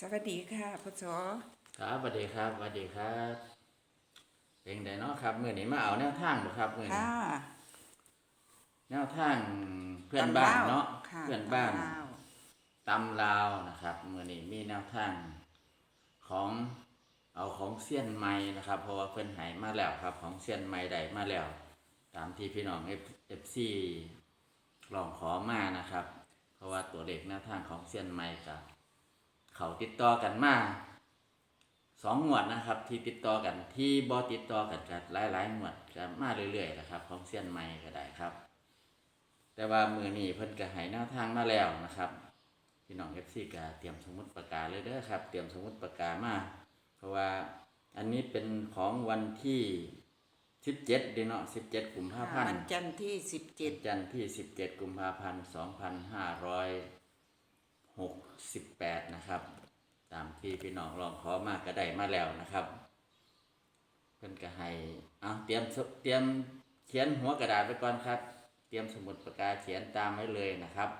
สวัสดีค่ะพศครับสวัสดีครับสวัสดีครับเป็นไดเนาะครับมื่อนี้มาเอาแนวทางบ่ครับมื่อนี้ค่ะแนวทางเพื่อนบ้านเนาะค่ะเพื่อนบ้านตำลาวตำลาวนะครับมื่อนี้มีแนวทางของเอาของเซียนไม้นะครับ เพราะว่าเพื่อนใหายมาแล้วครับ ของเซียนไม้ได้มาแล้ว ตามที่พี่น้องเอฟเอฟซีลองขอมานะครับ เพราะว่าตัวเลขแนวทางของเซียนไม้กับ เขาติดต่อกันมาสองหมวดนะครับ ที่ติดต่อกันที่บอติดต่อกันกันหลายๆหมวดกันมาเรื่อยๆนะครับ ของเซียนไม้ก็ได้ครับ แต่ว่ามือนี้เพิ่นก็ให้แนวทางมาแล้วนะครับพี่น้องเอฟซีก็เตรียมสมุดปากกาเลยเด้อครับ เตรียมสมุดปากกามาเพราะว่าอันนี้เป็นของวันที่สิบเจ็ดดีเนาะสิบเจ็ดกุมภาพันวัธ์นจันทร์ที่สิบเจ็ดจันทร์ที่สิบเจ็ดกุมภาพันธ์สองพันห้าร้อย หกสิบแปดนะครับ ตามที่พี่น้องลองขอมาก็ได้มาแล้วนะครับ เพิ่นก็ให้เอาเตรียมสเตรียมเขียนหัวกระดาษไว้ก่อนครับ เตรียมสมุดปากกาเขียนตามไว้เลยนะครับ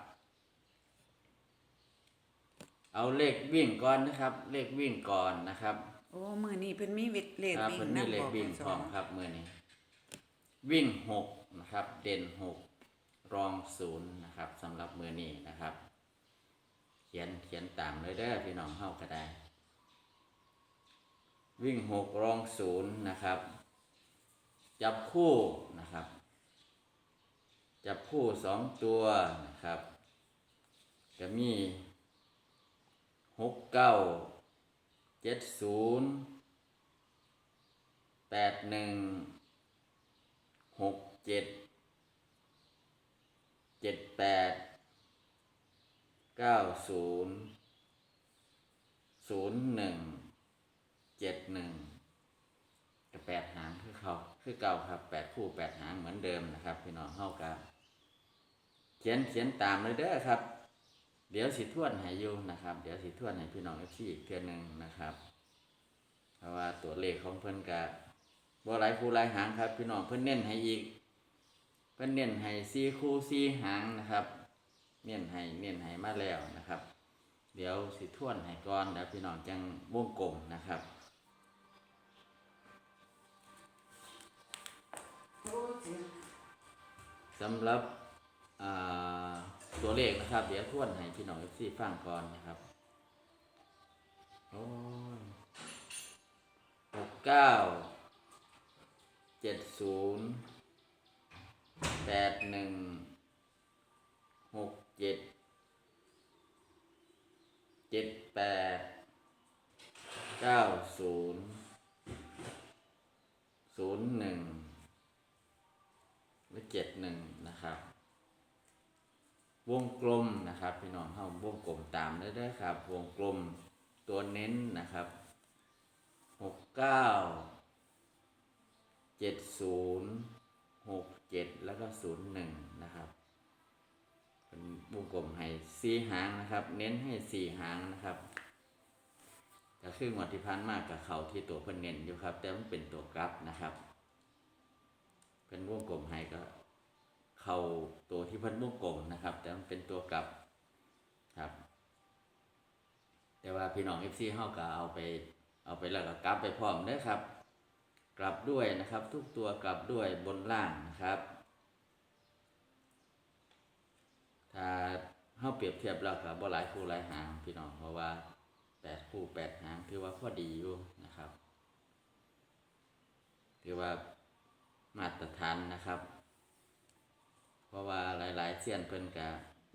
เอาเลขวิ่งก่อนนะครับ เลขวิ่งก่อนนะครับโอ้มือนี้เพิ่นมีวิทย์เลขครับวิ่งเพิ่นมีนำเลบขอกวิ่งพศพร้อมครับมือนี้ วิ่งหกนะครับ เด่นหกรองศูนย์นะครับสำหรับมือนี้นะครับเขียนเขียนตามเลยเด้อพี่น้องเฮาก็ได้ วิ่งหกรองศูนย์นะครับ จับคู่นะครับ จับคู่สองตัวนะครับก็มีหกเก้าเจ็ดศูนย์แปดหนึ่งหกเจ็ดเจ็ดแปด เก้าศูนย์ศูนย์หนึ่งเจ็ดหนึ่งกับแปดหางคือเขาคือเก่าครับแปดคู่แปดหางเหมือนเดิมนะครับพี่น้องเข้ากันเขียนเขียนตามเลยเด้อครับ เดี๋ยวสิทวนให้อยู่นะครับ เดี๋ยวสิทวนให้พี่น้องเอฟซีอีกเทื่อหนึ่งนะครับ เพราะว่าตัวเลขของเพิ่นกะบ่หลายคู่หลายหางครับ พี่น้องเพิ่นเน้นให้อีกเพิ่นเน้นให้สี่คู่สี่หางนะครับ เน้นให้เน้นให้มาแล้วนะครับ เดี๋ยวสิท่วนให้ก่อนเดี๋ยวพี่น้องจังวงกลมนะครับสำหรับตัวเลขนะครับ เดี๋ยวท่วนให้พี่น้องเอฟซีฟังก่อนนะครับโอ้หกเก้าเจ็ดศูนย์แปดหนึ่งหกเจ็ดเจ็ดแปด เก้าศูนย์ศูนย์หนึ่งหรือเจ็ดหนึ่งนะครับ วงกลมนะครับ พี่น้องเข้าวงกลมตามได้ได้ครับ วงกลมตัวเน้นนะครับหกเก้าเจ็ดศูนย์หกเจ็ดแล้วก็ศูนย์หนึ่งนะครับเป็นวงกลมให้สี่หางนะครับ เน้นให้สี่หางนะครับ ก็คืองวดที่ผ่านมากกับเขาที่ตัวเพิ่นเน้นอยู่ครับ แต่มันเป็นตัวกลับนะครับเป็นวงกลมให้ก็เขาตัวที่เพิ่นวงกลมนะครับ แต่มันเป็นตัวกลับครับ แต่ว่าพี่น้องเอฟซีเฮาก็เอาไป เอาไปแล้วก็กลับไปพร้อมเด้อครับ กลับด้วยนะครับ ทุกตัวกลับด้วยบนล่างนะครับถ้าเฮาเปรียบเทียบแล้วก็บ่หลายคู่หลายหางพี่น้องเพราะว่า แปดคู่แปดหางถือว่าพอดีอยู่นะครับ ถือว่ามาตรฐานนะครับ เพราะว่าหลาย ๆเสี้ยนเพิ่นกะ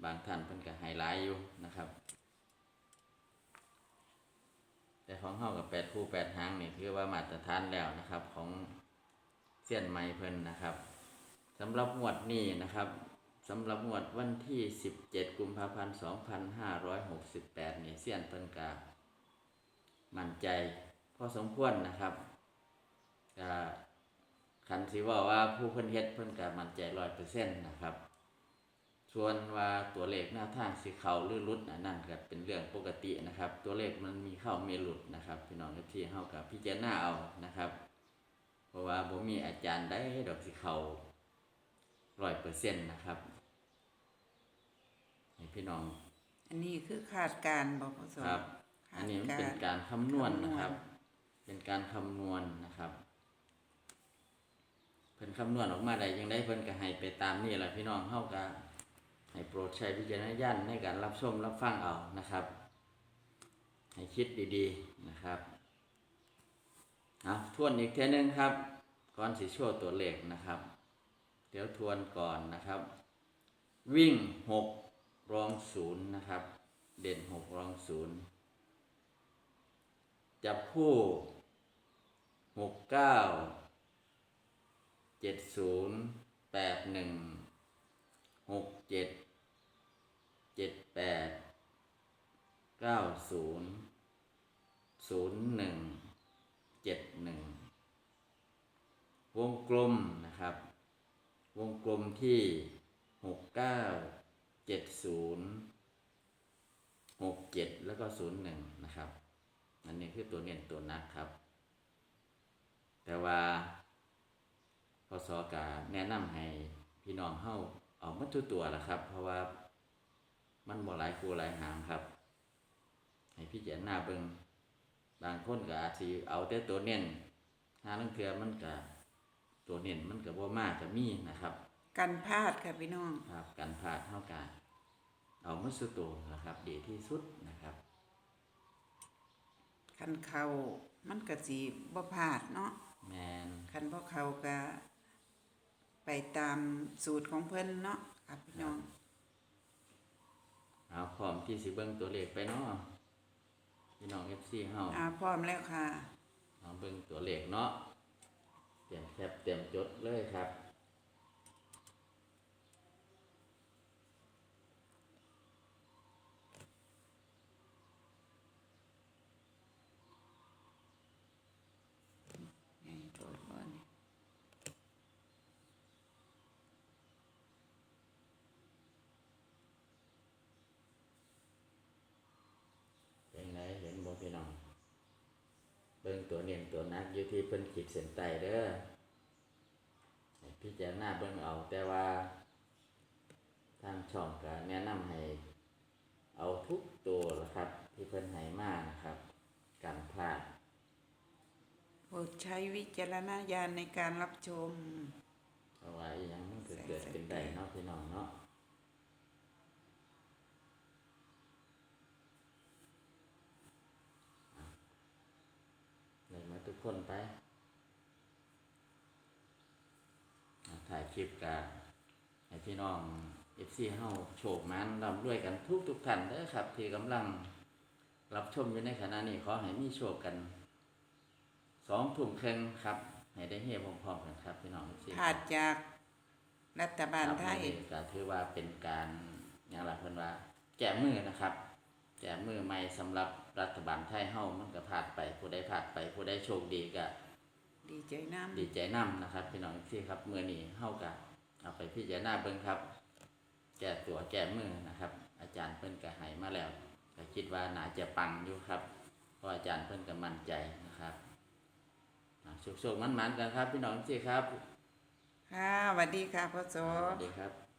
บางท่านเพิ่นกะไฮไลท์อยู่นะครับ แต่ของเฮากับแปดคู่แปดหางนี่ถือว่ามาตรฐานแล้วนะครับ ของเสี้ยนใหม่เพิ่นนะครับสำหรับงวดนี้นะครับสำหรับงวดวันที่ 17 กุมภาพันธ์ 2568 นี่เสี้ยนเพิ่นกะ มั่นใจพอสมควรนะครับกะคันสิว่าว่าผู้เพิ่นเฮ็ดเพิ่นก็มั่นใจร้อยเปอร์เซ็นต์นะครับ ส่วนว่าตัวเลขหน้าทางสิเข้าหรือหลุดอันนั้นก็เป็นเรื่องปกตินะครับ ตัวเลขมันมีเข้ามีหลุดนะครับพี่น้องที่เฮากับพิจารณาเอานะครับ เพราะว่าบ่มีอาจารย์ใดดอกสิเข้าร้อยเปอร์เซ็นต์นะครับให้พี่น้อง อันนี้คือขาดการบอกพศครับค อันนี้มันเป็นการคำนวณนะครับ เป็นการคำนวณนะครับ เพิ่นคำนวณออกมาได้ยังได้เพิ่นก็ให้ไปตามนี่แหละพี่น้องเฮาก็ให้โปรดใช้วิจารณญาณในการรับชมรับฟังเอานะครับ ให้คิดดีๆนะครับเอาทวนอีกเทีนึงครับ ก่อนสิโชว์ตัวเลขนะครับ เดี๋ยวทวนก่อนนะครับ วิ่งหกรองศูนย์นะครับ เด่นหกรองศูนย์ จับคู่หกเก้าเจ็ดศูนย์แปดหนึ่งหกเจ็ดเจ็ดแปดเก้าศูนย์ศูนย์หนึ่งเจ็ดหนึ่งวงกลมนะครับ วงกลมที่หกเก้าเจ็ดศูนย์หกเจ็ดแล้วก็ศูนย์หนึ่งนะครับ อันนี้คือตัวเน้นตัวนักครับ แต่ว่าพศกาแนะนำให้พี่น้องเฮาเอามัดทุกตัวละครับ เพราะว่ามันบ่หลายครูหลายหางครับ ให้พี่เจารณาเบิงบางคนก็อาจสิเอาแต่ตัวเน้นหาลังเทือมันก็ตัวเน้นมันก็บ่มากจะมีนะครับกันพลาดค่ะพี่น้อง ครับการพลาดเท่ากันเอามัดสุดตัวนะครับ ดีที่สุดนะครับ คันเขามันก็สิบ่พลาดเนาะแมนคันบ่เขาก็ไปตามสูตรของเพิ่นเนาะค่ะพี่น้องเอาพร้อมที่สิเบิ่งตัวเลขไปเนาะพี่น้อง FC เฮาอ่าพร้อมแล้วค่ะเอาเบิ่งตัวเลขเนาะเตรียมแคปเตรียมจดเลยครับ ไงโทษบ่นี่ เป็นไรเห็นบ่พี่น้อง เบิ่ง ตัวเนียนตัวนักอยู่ที่เพิ่นขีดเส้นใต้เด้อให้พิจารณาเบิ่งเอาแต่ว่า ทางช่องก็แนะนำให้ เอาทุกตัวละครับ ที่เพิ่นให้มานะครับกันพลาดโปรดใช้วิจารณญาณในการรับชม เพราะว่าอีหยังมันก็เกิดเป็นได้เนาะพี่น้องเนาะ เลยมาทุกคนไปอะถ่ายคลิปกันให้พี่น้องเอฟซีเฮาโชคมันร่ำรวยกันทุกทุกๆท่านเด้อครับ ที่กำลังรับชมอยู่ในขณะนี้ขอให้มีโชคกันสองทุ่มครึ่งครับ ให้ได้เฮพร้อมๆกันครับ พี่น้องเอฟซีผ่าดจากรัฐบาลไทยครับก็ถือว่าเป็นการอย่างไรเพิ่นว่า แก้มือนะครับ แก้มือใหม่สำหรับรัฐบาลไทยเฮามันก็ผ่านไปผู้ใดผ่านไปผู้ใดโชคดีก็ดีใจน้ำดีใจนํนะครับพี่น้องที่ครับมื้อนี้เฮาก็เอาไปพิจารณาเบิ่งครับ แก้ตัวแก้มือนะครับ อาจารย์เพิ่นก็ให้มาแล้วก็คิดว่าน่าจะปังอยู่ครับเพราะอาจารย์เพิ่นก็มั่นใจนะครับอะสุขๆมันๆกันครับ พี่น้องที่ครับค่ะสวัสดีค่ะพ่อโสสวัสดีครับ